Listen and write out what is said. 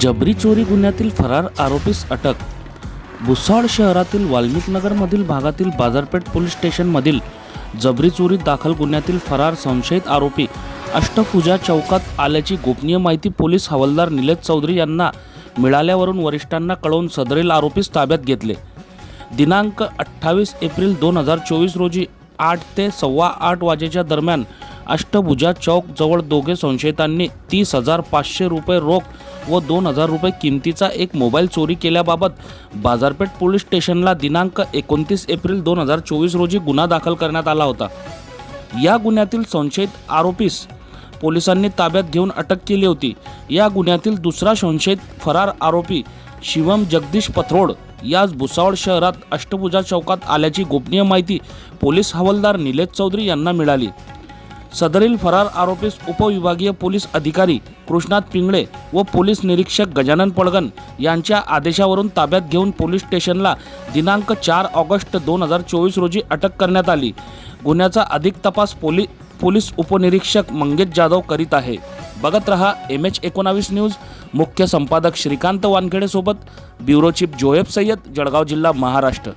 जबरी चोरी गुन्ह्यातील फरार आरोपीस अटक. भुसाळ शहरातील वाल्मिकनगरमधील भागातील बाजारपेठ पोलीस स्टेशनमधील जबरी चोरी दाखल गुन्ह्यातील फरार संशयित आरोपी अष्टभुजा चौकात आल्याची गोपनीय माहिती पोलीस हवालदार निलेश चौधरी यांना मिळाल्यावरून वरिष्ठांना कळवून सदरील आरोपीस ताब्यात घेतले. दिनांक अठ्ठावीस एप्रिल दोन हजार चोवीस रोजी आठ ते सव्वा आठ वाजेच्या दरम्यान अष्टभुजा चौक जवळ दोघे संशयितांनी तीस हजार पाचशे रुपये रोख व दोन हजार रुपये किमतीचा एक मोबाईल चोरी केल्याबाबत बाजारपेठ पोलीस स्टेशनला दिनांक एकोणतीस एप्रिल दोन हजार चोवीस रोजी गुन्हा दाखल करण्यात आला होता. या गुन्ह्यातील संशयित आरोपीस पोलिसांनी ताब्यात घेऊन अटक केली होती. या गुन्ह्यातील दुसरा संशयित फरार आरोपी शिवम जगदीश पथरोड याच भुसावळ शहरात अष्टभुजा चौकात आल्याची गोपनीय माहिती पोलीस हवालदार निलेश चौधरी यांना मिळाली. सदरील फरार आरोपीस उपविभागीय पोलीस अधिकारी कृष्णात पिंगळे व पोलीस निरीक्षक गजानन पळगन यांच्या आदेशावरून ताब्यात घेऊन पोलीस स्टेशनला दिनांक चार ऑगस्ट दोन हजार चोवीस रोजी अटक करण्यात आली. गुन्ह्याचा अधिक तपास पोली पोलीस उपनिरीक्षक मंगेश जाधव करीत आहे. बघत रहा एम एच एकोणावीस न्यूज. मुख्य संपादक श्रीकांत वानखेडेसोबत ब्युरो चीफ जोहेब सय्यद जळगाव जिल्हा महाराष्ट्र.